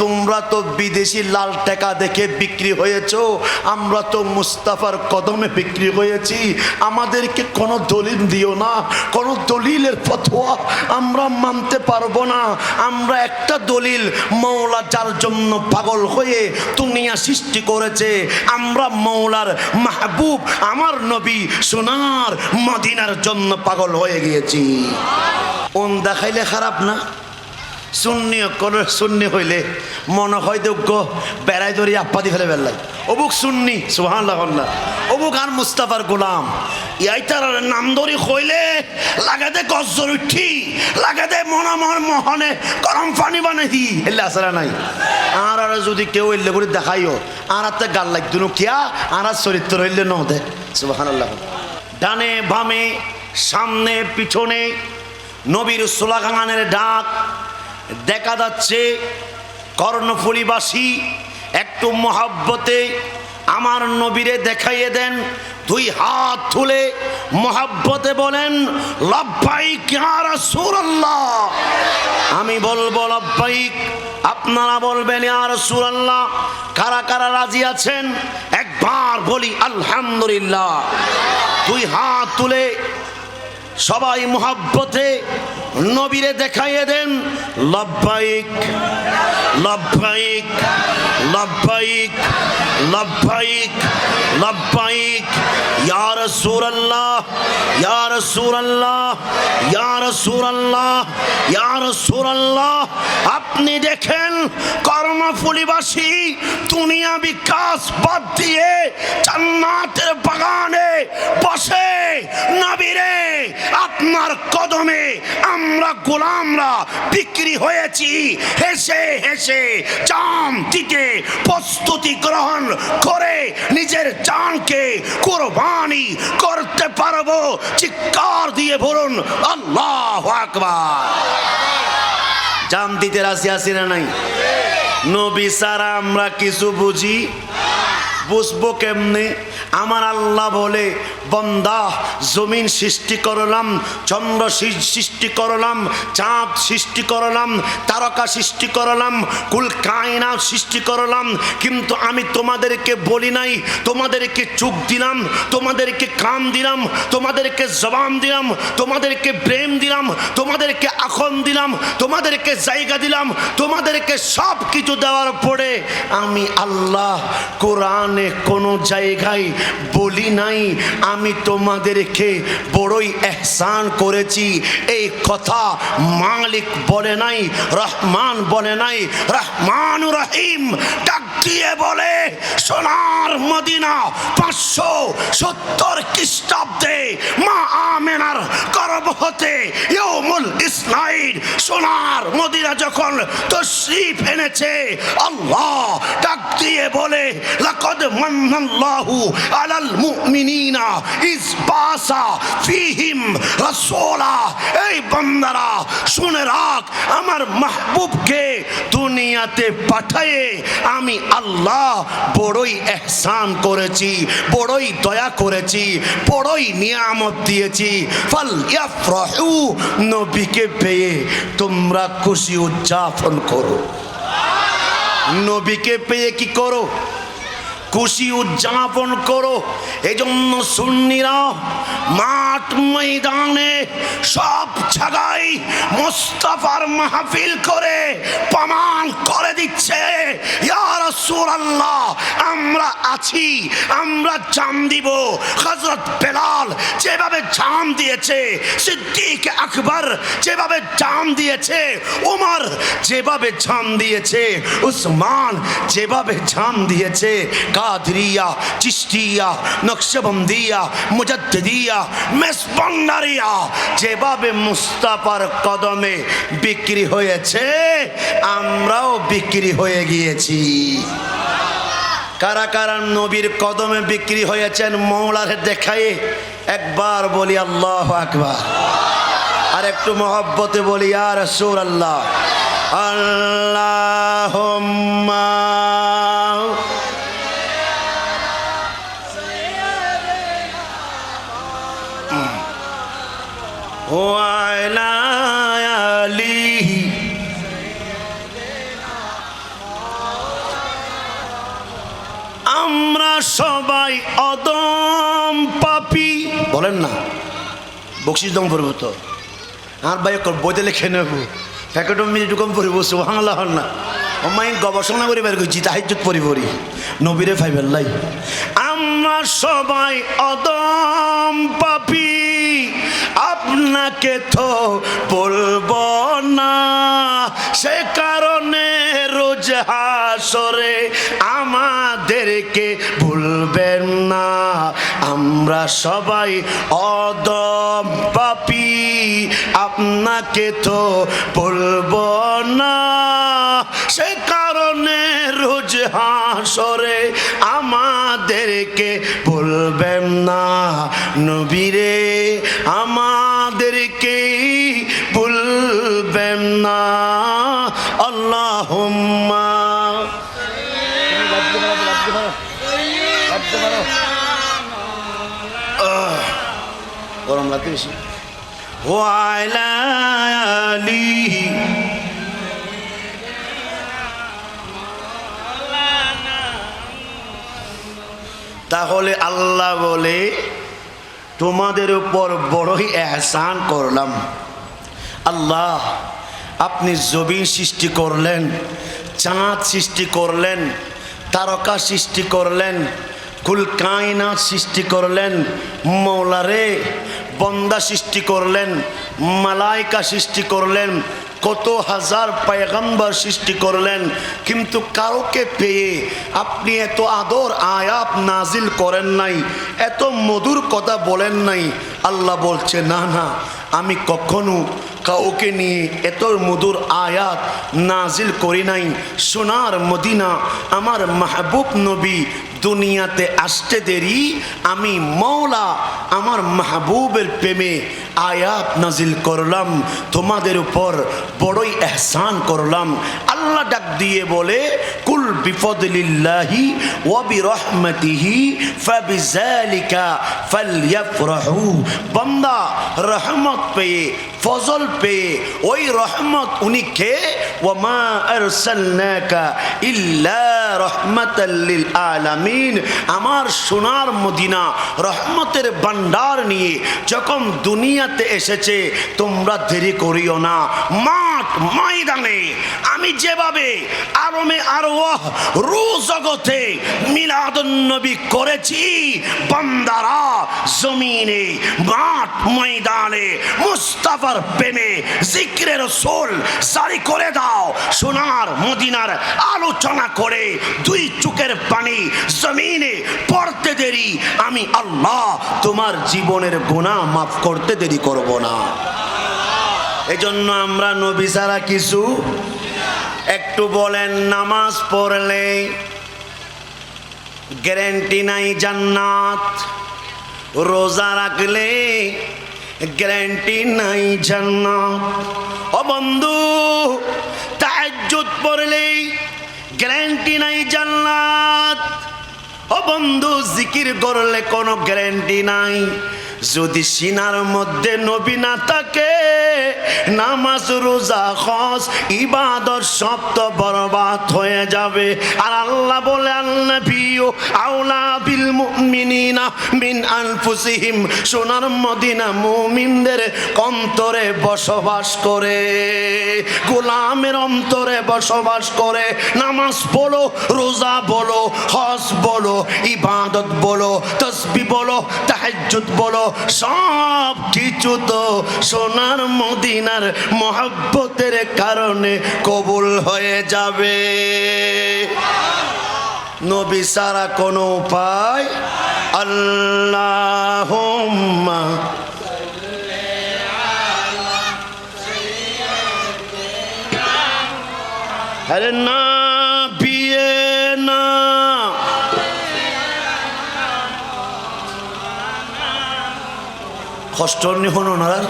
তোমরা তো বিদেশি লাল টাকা দেখে বিক্রি হয়েছো, আমরা তো মুস্তাফার কদমে বিক্রি হয়েছি। আমাদেরকে কোনো দলিল দিও না, কোনো দলিলের ফতোয়া আমরা মানতে পারব না। আমরা একটা দলিল মৌলা যার জন্য পাগল হয়ে দুনিয়া সৃষ্টি করেছে, আমরা মৌলার মাহবুব, আমার নবী সোনার মদিনার জন্য পাগল হয়ে গিয়েছি। ওন দেখাইলে খারাপ না? শূন্য করে শূন্য হইলে মনে হয় যোগ্য বেড়াই ধরি আপ্পাদি ফেলে বেল্লাই অবুক শুননি সুহান না অবুক আর মুস্তাফার গোলাম। ইয়াইতার নাম ধরি হইলে লাগাতে গজ্জর উঠি লাগাতে মনা মন মোহনে গরম পানি বানাই দি। এলে আসরা নাই। আর আর যদি কেউ এলে করে দেখাইও, আর হাতে গাল লাগতো কিয়া, আর আর চরিত্র হইলে ন দে। সুবাহান ডানে বামে, সামনে পিছনে, নবীর সোলাগানের ডাক দেখা যাচ্ছে কর্ণফুলিবাসী একটু মহাব্বতে আমার নবীরে দেখাইয়ে দেন, দুই হাত তুলে মহাব্বতে বলেন, লব্বাইক ইয়া রাসূলুল্লাহ। আমি বলব, লব্বাইক, আপনারা বলবেন, ইয়া রাসূলুল্লাহ। কারা কারা রাজি আছেন? একবার বলি, আলহামদুলিল্লাহ। দুই হাত তুলে সবাই মোহাব্বতে নবীরে দেখাইয়ে দেন লব্বাইক লব্বাইক লব্বাইক লব্বাইক লব্বাইক ইয়া রাসূলুল্লাহ ইয়া রাসূলুল্লাহ ইয়া রাসূলুল্লাহ ইয়া রাসূলুল্লাহ। আপনি দেখেন কর্মফুলিবাসী দুনিয়া বিকাশ বাদ দিয়ে জান্নাতের বাগানে বসে নবীরে আপনার কদমে আমরা গোলামরা বিক্রি হয়েছি। হেসে হেসে চাম দিতে প্রস্তুতি গ্রহণ করে নিজের চানকে কোরবানি করতে পারব। চিৎকার দিয়ে বলুন, আল্লাহ আকবার। জান দিতে রাশি আসি না নাই? নবী সারা আমরা কিছু বুঝি? বুঝব কেমনে? আমার আল্লাহ বলে, বন্দা, জমিন সৃষ্টি করলাম, চন্দ্র সৃষ্টি করলাম, চাঁদ সৃষ্টি করলাম, তারকা সৃষ্টি করলাম, কুল কায়না সৃষ্টি করলাম, কিন্তু আমি তোমাদেরকে বলি নাই, তোমাদেরকে চোখ দিলাম, তোমাদেরকে কান দিলাম, তোমাদেরকে জবান দিলাম, তোমাদেরকে প্রেম দিলাম, তোমাদেরকে আখন দিলাম, তোমাদেরকে জায়গা দিলাম, তোমাদেরকে সব কিছু দেওয়ার পরে আমি আল্লাহ কোরআনে কোনো জায়গায় বলি নাই, আমি তোমাদেরকে বড়ই এহসান করেছি। এই কথা মালিক বলে নাই, রহমান বলে নাই রহমান রহিম দিয়ে বলে, সোনার মদিনা পাঁচশো সত্তর খ্রিস্টাব্দে মা আমেনার গর্ভ হতে ইয়মুল ইসলাইড সোনার মদিনা যখন তশরিফ এনেছে, আল্লাহ ডাক দিয়ে বলে, লাকাদ মান্নাল্লাহু আলাল মুমিনিনা বাসা ফিহিম রাসূলা। এই বান্দারা, শুনে রাখ, আমার মাহবুবকে দুনিয়াতে পাঠায়ে আমি আল্লাহ বড়ই এহসান করেছি, বড়ই দয়া করেছি, বড়ই নিয়ামত দিয়েছি। ফল ইয়াফরাহু, নবীকে পেয়ে তোমরা খুশি উদযাপন করো। নবীকে পেয়ে কি করো? খুশি উদযাপন করো। এজন্য সুন্নিরা মাঠ ময়দানে সব জায়গায় মোস্তফার মাহফিল করে প্রমাণ করে দিচ্ছে। আমরা আছি, আমরা জান দিব। হযরত বেলাল যেভাবে জান দিয়েছে, সিদ্দিক আকবর যেভাবে জান দিয়েছে, উমর যেভাবে জান দিয়েছে, উসমান যেভাবে জান দিয়েছে কাদরিয়া চিস্তিয়া নকশবন্দিয়া মুজাদ্দিদিয়া মেসবন্দারিয়া যেভাবে মুস্তাফার কদমে বিক্রি হয়েছে, আমরাও বিক্রি হয়ে গিয়েছি। কারা কারা নবীর কদমে বিক্রি হয়েছেন, মৌলার দেখায়ে একবার বলি আল্লাহ আকবার। আর একটু মহব্বতে বলি আর সুর আল্লাহ আল্লাহ আমরা সবাই অদম পাপি। বলেন না, বকশিস দম করব তো। আর ভাই বইতে লিখে নেব। প্যাকেট মিনিট কম পড়িব সুহাংলা হন না। আমি গবেষণা করে বের করছি, তাহাজ্জুত পড়ি পড়ি। নবীরে ফাইবেল্লাই আমরা সবাই অদম পাপি। আপনাকে তো বলব না। সে কারণে রোজ হাসরে আমাদেরকে ভুলবেন না। আমরা সবাই অদম পাপি। আপনাকে তো বলব না। সে কারণে রোজ হাসরে আমাদেরকে বলবেন না। নবীরে তাহলে আল্লাহ বলে, তোমাদের উপর বড়ই এহসান করলাম। আল্লাহ, আপনি জবিন সৃষ্টি করলেন, চাঁদ সৃষ্টি করলেন, তারকা সৃষ্টি করলেন কুল সৃষ্টি করলেন, মৌলারে বন্দা সৃষ্টি করলেন, মালাইকা সৃষ্টি করলেন, কত হাজার পায়গাম্বার সৃষ্টি করলেন, কিন্তু কাউকে পেয়ে আপনি এত আদর আয়াত নাজিল করেন নাই, এত মধুর কথা বলেন নাই। আল্লাহ বলছে, না না, আমি কখনো কাউকে নিয়ে এত মধুর আয়াত নাজিল করি নাই। সোনার মদিনা, আমার মাহবুব নবী দুনিয়াতে আসতে দেরি, আমি মৌলা আমার মাহবুবের প্রেমে আয়াত নাজিল করলাম, তোমাদের উপর বড়ই এহসান করলাম। আল্লাহ ডাক দিয়ে বলে, কুল বিফদলিল্লাহি ওয়া বিরহমাতিহি ফাবিযালিকা ফালইফরাহু বান্দা রহমত পেয়ে, ফজল পেয়ে, ওই রহমত উনি কে? ইল্লা আমার সোনার মদিনা রহমতের ভান্ডার নিয়ে যখন দুনিয়াতে এসেছে তোমরা দেরি করিও না। মাঠ ময়দানে আমি যেভাবে আরমে আরও রু জগতে মিলাদুন নবী করেছি, বান্দারা জমিনে মাঠ ময়দানে মুস্তাফার প্রেমে জিক্রের সোল জারি করে দাও। সোনার মদিনার আলোচনা করে দুই চুকের পানি জমিনে পড়তে দেরি। আমি আল্লাহ তোমার জীবনের গুণা মাফ করতে দেরি করব না। এজন্য আমরা নবী ছাড়া কিছু একটু বলেন, নামাজ পড়লে গ্যারেন্টি নাই জান্নাত? রোজা রাখলে গ্যারেন্টি নাই জান্নাত? ও বন্ধু, তাহাজ্জুদ পড়লেই গ্যারেন্টি নাই জান্নাত? ও বন্ধু, জিকির করলে কোনো গ্যারেন্টি নাই? যদি সিনার মধ্যে নবী না থাকে, নামাজ, রোজা খস ইবাদত সব তো বরবাদ হয়ে যাবে। আর আল্লাহ বলে আল্লাহ ভিও আউলা বিল মুমিনিনা মিন আনফুসিহিম। সোনার মদিনা মুমিনদের অন্তরে বসবাস করে, গোলামের অন্তরে বসবাস করে। নামাজ বলো, রোজা বলো, হজ বলো, ইবাদত বলো, তসবি বলো, তাহাজ্জুদ বলো সব কিছু তো সোনার মদিনার মহাব্বতের কারণে কবুল হয়ে যাবে। নবী সারা কোনো উপায়? আল্লাহ আরে না। কষ্ট নি। হন ওনার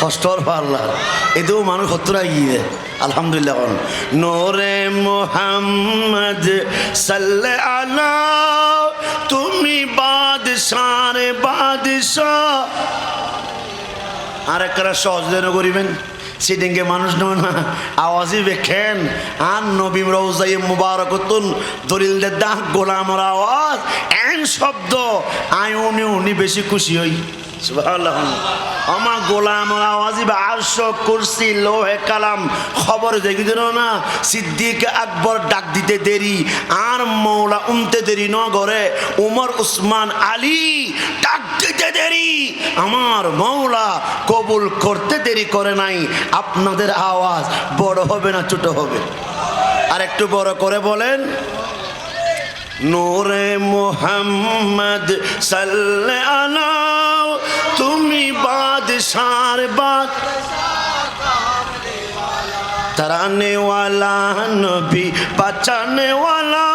কষ্টর পাল্লা এতেও মানুষ সত্তর গিয়ে আলহামদুলিল্লাহ নোরে মোহাম্মদ সাল্লে আলা, তুমি বাদশাহ বাদশাহ। আর একটা সহজ যেন করিবেন সিডিংকে মানুষ নয় না, আওয়াজই বেখেন আর নবীম রৌজাই মুবারকতুন, দলিলদের দাহ গোলামর আওয়াজ, এন শব্দ আই উনি উনি বেশি খুশি হই। আমার বা কুরসি, লোহে কালাম, খবর না? সিদ্দিক আকবর ডাক দিতে দেরি, আর মৌলা উমতে দেরি উমর উসমান আলী ডাক দিতে দেরি, আমার মৌলা কবুল করতে দেরি করে নাই। আপনাদের আওয়াজ বড় হবে না ছোট হবে? আর একটু বড় করে বলেন, নূরে মোহাম্মদ সাল্লে আলা তুমি सार बात तराने वाला नबी बचाने वाला,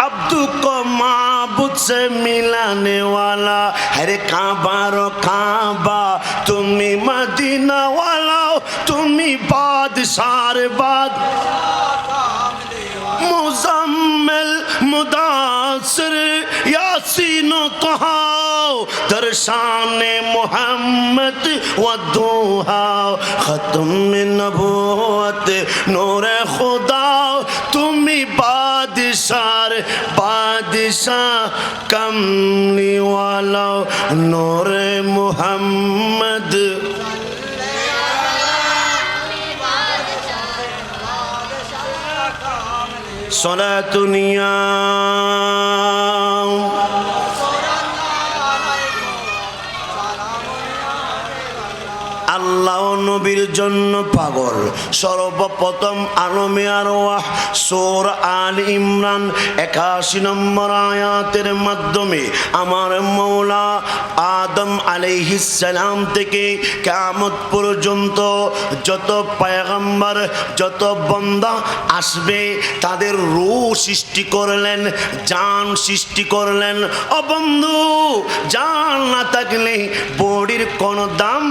अब्दू को माबूद से मिलाने वाला। अरे काबारो काबा तुम्ही मदीना वाला तुम्ही बादशाह बाद मुजम्मिल, मुदासर, यासीनो कहा در شان محمد و دوها ختم نبوت نور خدا تمہیں بادشار بادشاہ کملی والا نور محمد صلاة دنیا আল্লাহ নবীর জন্য পাগল। সর্বপ্রথম আলমে আরওয়াহ সোর আল ইমরান একাশি নম্বর আয়াতের মাধ্যমে আমার মৌলা আদম আলাইহিসালাম থেকে কামত পর্যন্ত যত পায়গাম্বার, যত বন্দা আসবে, তাদের রু সৃষ্টি করলেন, জান সৃষ্টি করলেন। অবন্ধু বন্ধু, জান না থাকলে বডির কোনো দাম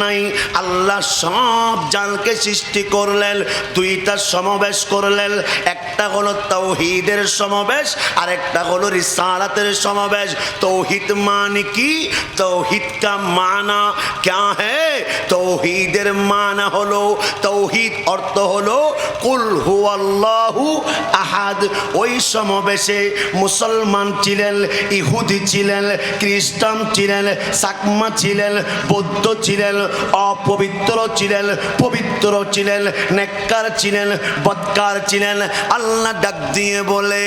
নাই। আল্লাহ সব জালকে সৃষ্টি করলেন, দুইটা সমাবেশ করলেন। একটা হলো তৌহিদের সমাবেশ আর একটা হলো রিসালাতের সমাবেশ। তৌহিদ মান কি? তৌহিদ কা মানা ক্যা হে? তৌহিদের মানা হলো, তৌহিদ অর্থ হলো, কুল হু আল্লাহু আহাদ। ওই সমাবেশে মুসলমান ছিলেন, ইহুদি ছিলেন, খ্রিস্টান ছিলেন, সাকমা ছিলেন, বৌদ্ধ ছিলেন অপবিত্র ছিলেন, পবিত্র ছিলেন, নেককার ছিলেন, বৎকার ছিলেন। আল্লাহ ডাক দিয়ে বলে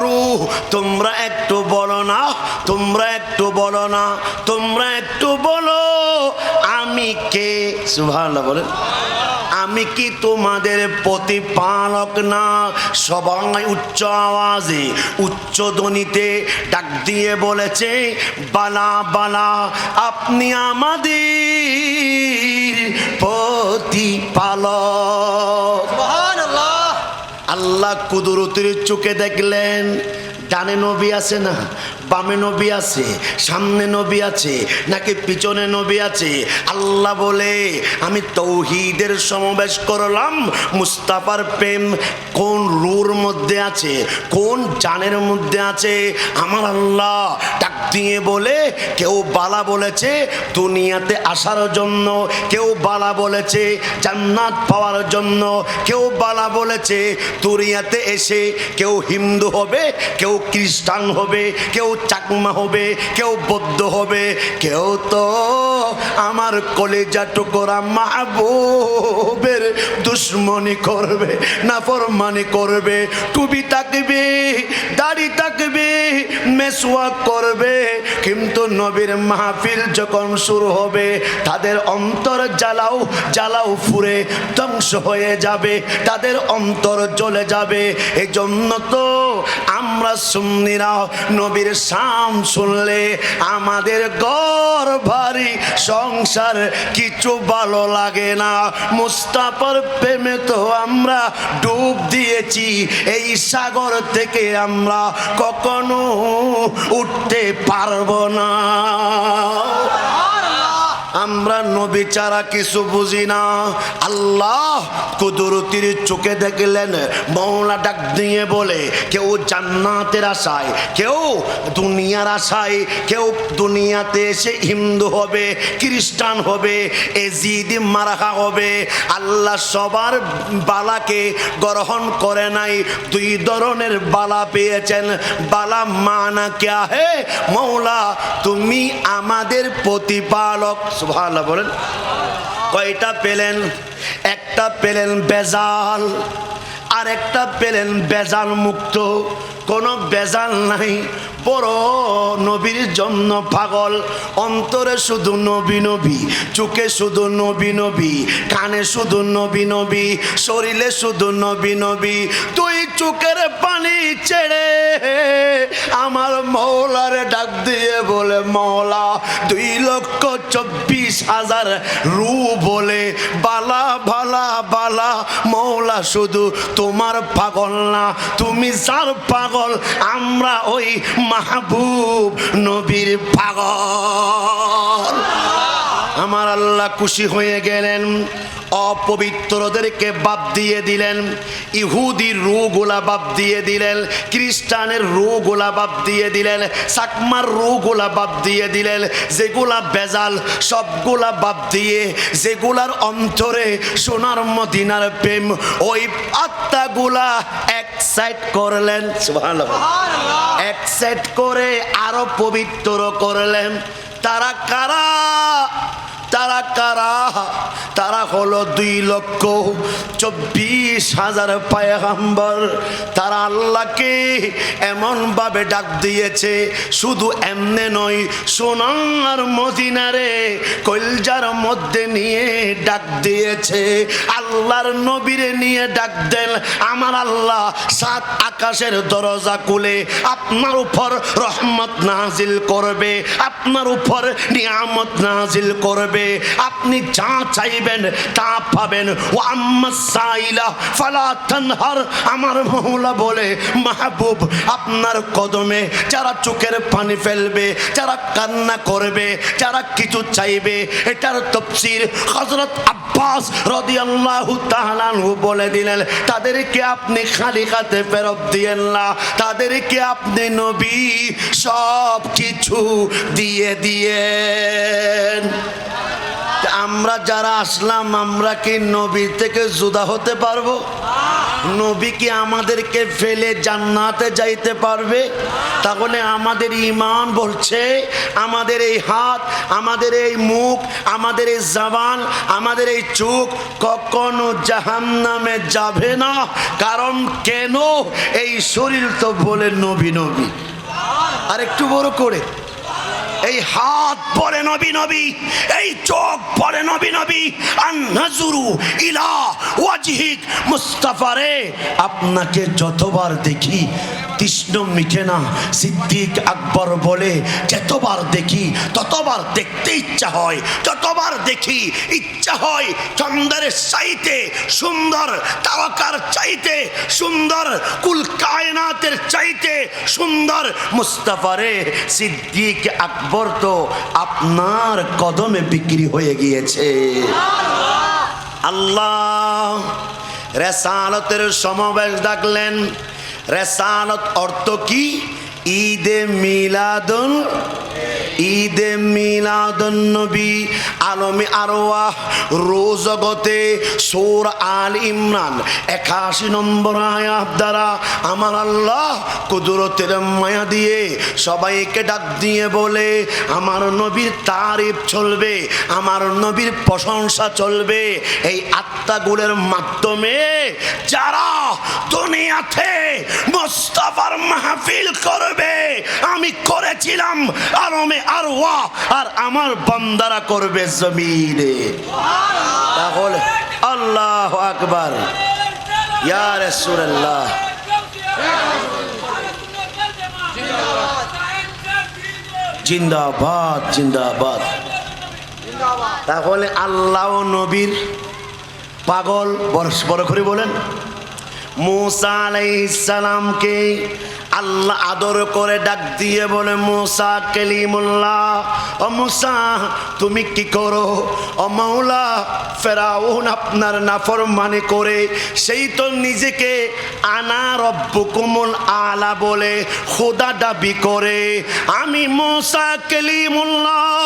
রুহ, তোমরা একটু বলো না, তোমরা একটু বলো না, তোমরা একটু বলো, আমি কে? সুভান বলেন। আমি কি তোমাদের প্রতিপালক না? সবাই উচ্চ আওয়াজে উচ্চ ধ্বনিতে ডাক দিয়ে বলেছে বালা বালা আপনি আমাদের প্রতিপালক। আল্লাহ কুদরতের চোখে দেখলেন ডানে নবী আছে না? বামে নবী আছে, সামনে নবী আছে, নাকি পিছনে নবী আছে? আল্লাহ বলে, আমি তৌহিদের সমাবেশ করলাম, মুস্তাফার প্রেম কোন রুর মধ্যে আছে, কোন জানের মধ্যে আছে? আমার আল্লাহ দিয়ে বলে, কেউ বালা বলেছে দুনিয়াতে আসার জন্য, কেউ বালা বলেছে জান্নাত পাওয়ার জন্য, কেউ বালা বলেছে দুনিয়াতে এসে কেউ হিন্দু হবে, কেউ খ্রিস্টান হবে, কেউ চাকমা হবে, কেউ বৌদ্ধ হবে, কেউ তো আমার কলেজা টুকরা মাহবুবের দুশ্মনী করবে না ফরমানি করবে টুবি থাকবে দাড়ি থাকবে মেসওয়া করবে কিন্তু নবীর মাহফিল যখন শুরু হবে, তাদের অন্তর জ্বালাও জ্বালাও ফুরে ধ্বংস হয়ে যাবে, তাদের অন্তর জ্বলে যাবে। এজন্য তো আমরা সুন্নিরা নবীর সাম শুনলে আমাদের গর ভারী সংসার কিছু ভালো লাগে না। মুস্তাফার প্রেমে তো আমরা ডুব দিয়েছি। এই সাগর থেকে আমরা কখনো উঠতে পারব না। আমরা নবী ছাড়া কিছু বুঝি না। আল্লাহ কুদরতির চোখে দেখলেন, মৌলা ডাক দিয়ে বলে, কেউ জান্নাতের আশায়, কেউ দুনিয়ার আশায়, কেউ দুনিয়াতে এসে হিন্দু হবে, খ্রিস্টান হবে, এজিদ মারাহা হবে। আল্লাহ সবার বালাকে গ্রহণ করে নাই, দুই ধরনের বালা পেয়েছেন। বালা মানা ক্যা হে? মৌলা, তুমি আমাদের প্রতিপালক। সুবহানাল্লাহ বলেন, কয়টা পেলেন? একটা পেলেন বেজাল আর একটা পেলেন বেজাল মুক্ত কোনো বেজাল নাই বড় নবীর জন্য পাগল। অন্তরে শুধু নবী নবী, চোখে শুধু নবী নবী, কানে শুধু নবী নবী, শরীরে শুধু নবী নবী, তুই চোখের পানি ছেড়ে আমার মৌলারে ডাক দিয়ে বলে, মৌলা, দুই লক্ষ চব্বিশ হাজার রু বলে, বালা বালা বালা, মৌলা, শুধু তোমার পাগল না, তুমি যার পাগল, আমরা ওই মাহবুব নবীর পাগল। আমার আল্লাহ খুশি হয়ে গেলেন। অপবিত্রদেরকে বাদ দিয়ে দিলেন। ইহুদির রুগুলা বাদ দিয়ে দিলেন। খ্রিস্টানের রুগুলা বাদ দিয়ে দিলেন। সাকমার রুগুলা বাদ দিয়ে দিলেন। যেগুলা বেজাল, সবগুলা বাদ দিয়ে যেগুলার অন্তরে সোনার মদিনার প্রেম, ওই আত্মাগুলা এক সাইড করলেন। এক সাইড করে আরও পবিত্র করলেন। তারা কারা? তারা কারা? তারা হলো দুই লক্ষ চব্বিশ হাজার পায়গাম্বর। তারা আল্লাহকে এমনভাবে ডাক দিয়েছে, শুধু এমনে নয়, সোনার মদিনারে কলজার মধ্যে নিয়ে ডাক দিয়েছে। আল্লাহর নবীরে নিয়ে ডাক দেন, আমার আল্লাহ, সাত আকাশের দরজা খুলে আপনার উপর রহমত নাজিল করবে, আপনার উপর নিয়ামত নাজিল করবে। আপনি যা চাইবেন তা পাবেন। ও আম্মা তানহার। আমার মহলা বলে, মাহবুব, আপনার কদমে যারা চোখের পানি ফেলবে, যারা কান্না করবে, যারা কিছু চাইবে, এটার তফসির হযরত আব্বাস রাদিয়াল্লাহু তাআলা আনহু বলে দিলেন, তাদেরকে আপনি খালি হাতে ফেরত দিয়েন না। তাদেরকে আপনি নবী সব কিছু দিয়ে দিয়েন। আমরা যারা আসলাম, আমরা কি নবী থেকে জুদা হতে পারব? নবী কি আমাদেরকে ফেলে জান্নাতে যাইতে পারবে? তাহলে আমাদের ইমান বলছে, আমাদের এই হাত, আমাদের এই মুখ, আমাদের এই জবান, আমাদের এই চোখ কখনো জাহান নামে যাবে না। কারণ কেন? এই শরীর তো বলে নবী নবী। আর একটু বড় করে। এই হাত পরে নবী নবী, এই চোখ পরে নবী নবী আর নাজুরু ইলা ওয়াজহিক মুস্তাফারে আপনাকে যতবার দেখি, তৃষ্ণ মিটে না, সিদ্দিক আকবর বলে যতবার দেখি, ততবার দেখতে ইচ্ছা হয়, যতবার দেখি ইচ্ছা হয় চন্দ্রের চাইতে সুন্দর, তারকার চাইতে সুন্দর, কুল কায়নাতের চাইতে সুন্দর মুস্তাফারে সিদ্দিক আকবর তো আপনার কদমে বিক্রি হয়ে গিয়েছে। আল্লাহ, রেসালতের সমাবেশ ডাকলেন। রেসালত অর্থ কি? ঈদে মিলাদুন ঈদে মিলাদুন নবী, আলমে আরওয়াহ, রোজগতে সোর আল ইমরান। একাশি নম্বর আয়াত দ্বারা আমার আল্লাহ কুদরতের মায়া দিয়ে সবাইকে ডাক দিয়ে বলে, আমার নবীর তারিফ চলবে, আমার নবীর প্রশংসা চলবে। এই আত্মাগুলোর মাধ্যমে যারা দুনিয়াতে মোস্তাফার মাহফিল করবে, আমি করেছিলাম আরমে আর আর আমার বান্দারা করবে জমিনে। তাহলে আল্লাহ আকবার। ইয়া জিন্দাবাদ জিন্দাবাদ। তাহলে আল্লাহ নবীর পাগল, বড় করে বলেন। মুসা আলাইসালামকে আল্লাহ আদর করে ডাক দিয়ে বলে, মুসা কেলিমুল্লাহ, ও মুসা, তুমি কি করো? ও মাওলা, ফেরাউন আপনার নাফর মানে করে সেই তো নিজেকে আনা রব্বুকুমুল আলা বলে খোদা দাবি করে। আমি মুসা কেলিমুল্লাহ,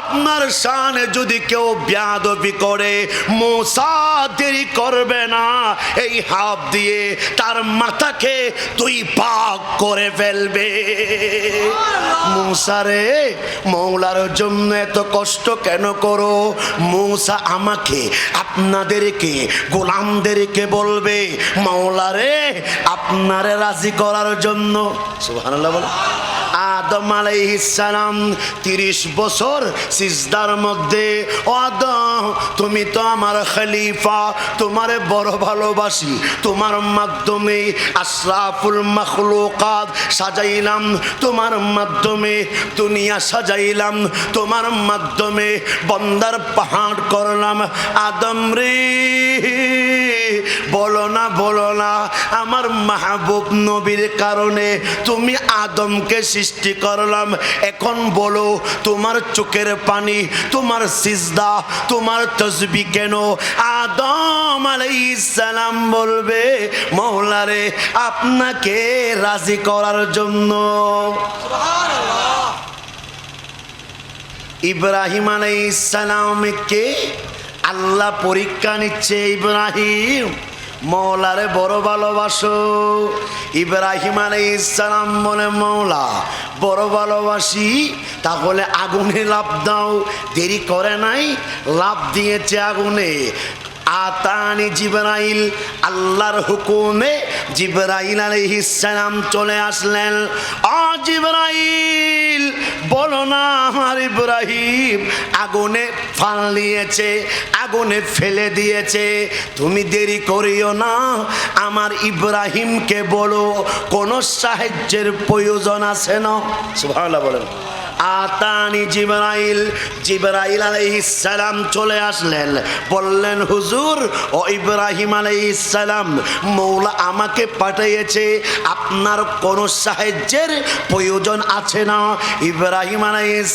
আপনার শানে যদি কেউ ব্যাদবি করে, মুসা দেরি করবে না। এই হাত দিয়ে তার মাথাকে তুই পাক করে ফেলবে। মুসারে মৌলার জন্য এত কষ্ট কেন করো? মৌসা আমাকে, আপনাদেরকে, গোলামদেরকে বলবে মৌলারে আপনারে রাজি করার জন্য। সুবহানাল্লাহ বলো। আদম আলাইহিসসালাম তিরিশ বছর সিজদার মধ্যে আদম, তুমি তো আমার খলিফা, তোমার বড় ভালোবাসি, তোমার মাধ্যমে আশরাফুল মখলুকাত সাজাইলাম, তোমার মাধ্যমে দুনিয়া সাজাইলাম, তোমার মাধ্যমে বন্দার পাহাড় করলাম। আদম রে বলো না বলো না, আমার মাহবুব নবীর কারণে তুমি আদমকে সৃষ্টি করলাম। এখন বলো, তোমার চোখের পানি, তোমার সিজদা, তোমার তসবি কেন? আদম আলাইসালাম বলবে, মৌলারে, আপনাকে রাজি করার জন্য। ইব্রাহিম আলাইসালামকে আল্লাহ পরীক্ষা নিচ্ছে, ইব্রাহিম। মৌলারে বড় ভালোবাসো। ইব্রাহিম আলাইসালাম বলে, মৌলা, বড় ভালোবাসি, তাহলে আগুনে লাভ দাও। দেরি করে নাই লাভ দিয়েছে আগুনে। আতানি জিবরাইল আল্লাহর হুকুমে জিবরাইল আলাইহিস সালাম চলে আসলেন। আমার ইব্রাহিম আগুনে ফাল নিয়েছে আগুনে ফেলে দিয়েছে। তুমি দেরি করিও না, আমার ইব্রাহিমকে বলো, কোনো সাহায্যের প্রয়োজন আছে না? সুবহানাল্লাহ বলেন। আতানি জিবরাইল জিবরাইল সালাম চলে আসলেন। বললেন, হুজুর, ও ইব্রাহিম সালাম, মৌলা আমাকে পাঠিয়েছে, আপনার কোন সাহায্যের প্রয়োজন আছে না? ইব্রাহিম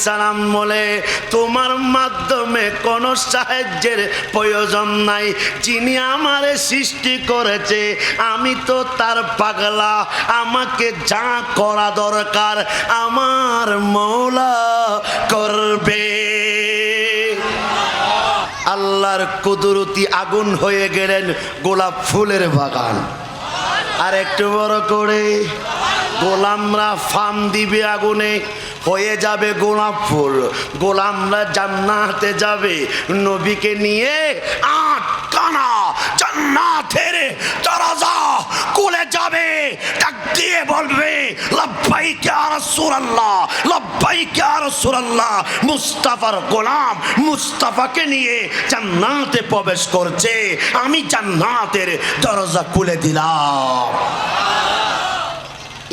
সালাম বলে, তোমার মাধ্যমে কোনো সাহায্যের প্রয়োজন নাই। যিনি আমারে সৃষ্টি করেছে, আমি তো তার পাগলা, আমাকে যা করা দরকার, আমার মৌলা করবে। আল্লাহর কুদরতি আগুন হয়ে গেলেন গোলাপ ফুলের বাগান। আর একটু বড় করে, গোলামরা ফার্ম দিবে আগুনে, হয়ে যাবে গোলাপ ফুল। গোলামরা জান্নাতে যাবে, নবীকে নিয়ে আট কানা জান্নাতের দরজা যাবে ডাক দিয়ে বলবে লব্বাই কে রাসূলুল্লাহ লব্বাই কে রাসূলুল্লাহ। মুস্তাফার গোলাম মুস্তাফাকে নিয়ে জান্নাতে প্রবেশ করছে। আমি জান্নাতের দরজা খুলে দিলাম।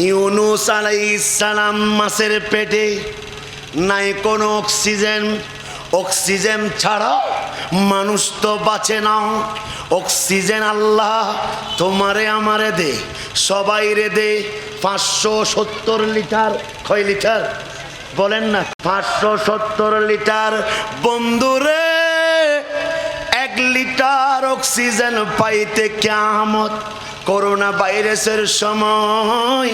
ইউনুস আলাইসালাম মাছের পেটে নাই কোনো অক্সিজেন। অক্সিজেন ছাড়া মানুষ তো বাঁচে না। অক্সিজেন আল্লাহ তোমারে আমারে দে সবাই রে দে, পাঁচশো সত্তর লিটার, কয় লিটার? বলেন না, পাঁচশো সত্তর লিটার। বন্ধুরে এক লিটার অক্সিজেন পাইতে কেমত করোনা ভাইরাসের সময়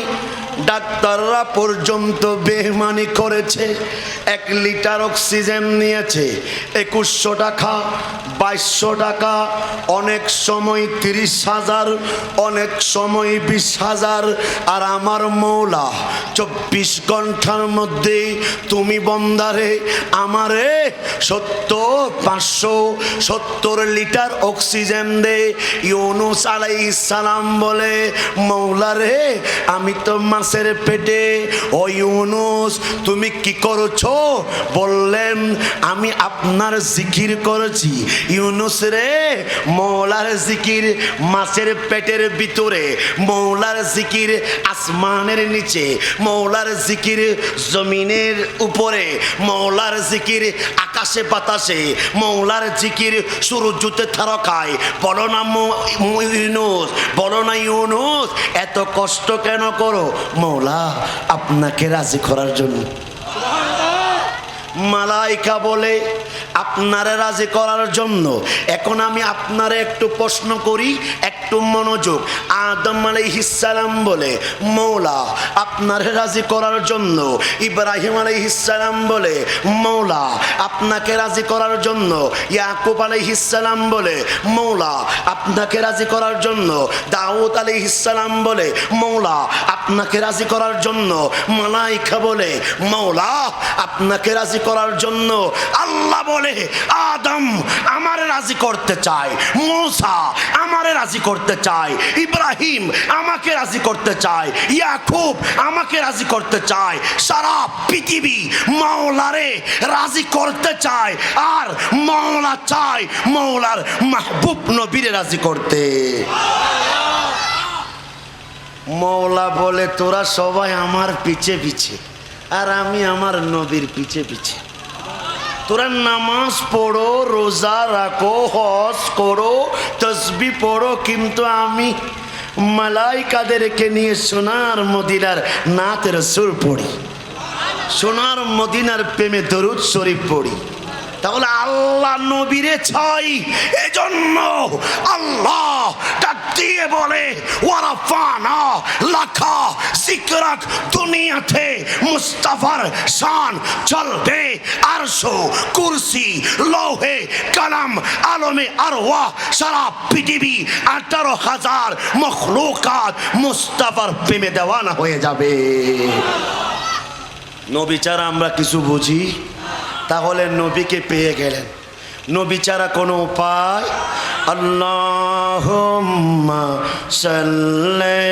ডাক্তাররা পর্যন্ত বেহমানি করেছে। এক লিটার অক্সিজেন নিয়েছে। একুশশো টাকা, বাইশশো টাকা, অনেক সময় তিরিশ হাজার, অনেক সময় বিশ হাজার। আর আমার মৌলা, চব্বিশ ঘণ্টার মধ্যে তুমি বন্দারে আমারে সত্তর, পাঁচশো, সত্তর লিটার অক্সিজেন দে। ইউনুস আলাই সালাম বলে মৌলারে আমি তো মাছের পেটে। ও ইউনুস, তুমি কি করছ? বললেন, আমি আপনার জিকির করেছি। ইউনুস রে, মৌলার জিকির মাছের পেটের ভিতরে। মৌলার জিকির আসমানের নিচে। মৌলার জিকির জমিনের উপরে। মৌলার জিকির আকাশ বাতাসে মৌলার জিকির সুরজুতে থারকায়। বলো না ইউনুস, বলো না ইউনুস, এত কষ্ট কেন করো? মৌলা, আপনাকে রাজি করার জন্য। মালাইকা বলে আপনারে রাজি করার জন্য। এখন আমি আপনারে একটু প্রশ্ন করি, একটু মনোযোগ। আদম আলাইহিসালাম বলে, মৌলা, আপনারে রাজি করার জন্য। ইব্রাহিম আলাইহিসালাম বলে, মৌলা, আপনাকে রাজি করার জন্য। ইয়াকুব আলাইহিসালাম বলে, মৌলা, আপনাকে রাজি করার জন্য। দাউদ আলাইহিসালাম বলে, মৌলা, আপনাকে রাজি করার জন্য। মালাইকা বলে, মৌলা, আপনাকে রাজি করার জন্য। আল্লাহ বলে আদম আমারে রাজি করতে চায়, মোসা আমারে রাজি করতে চায়, ইব্রাহিম আমাকে রাজি করতে চায়, ইয়াকুব আমাকে রাজি করতে চায়, সারা পৃথিবী মাওলারে রাজি করতে চায় আর মাওলা চায় মাওলার মাহবুব নবীরে রাজি করতে। মৌলা বলে, তোরা সবাই আমার পিছে পিছে আর আমি আমার নবীর পিছে পিছে। তোরা নামাজ পড়ো, রোজা রাখো, হজ করো, তসবি পড়ো, কিন্তু আমি মালাইকাদেরকে নিয়ে সোনার মদিনার নাতের সুর পড়ি। সোনার মদিনার প্রেমে দরুদ শরীফ পড়ি। তাহলে আল্লাহ নবীরে ছয় এজন্য আল্লাহ দিয়ে বলে, ওয়ারাফানা লাখা সিকরাক দুনিয়াতে মুস্তাফার শান চলবে। আরশো কুরসি, লৌহে কালাম, আলমে আরওয়া, সারা পৃথিবী আঠারো হাজার মখলুকাত মুস্তাফার প্রেমে দেওয়ানা হয়ে যাবে। নবী ছাড়া আমরা কিছু বুঝি? তাহলে নবীকে পেয়ে গেলেন। নবী কোনো উপায়? আল্লাহ সাল্লে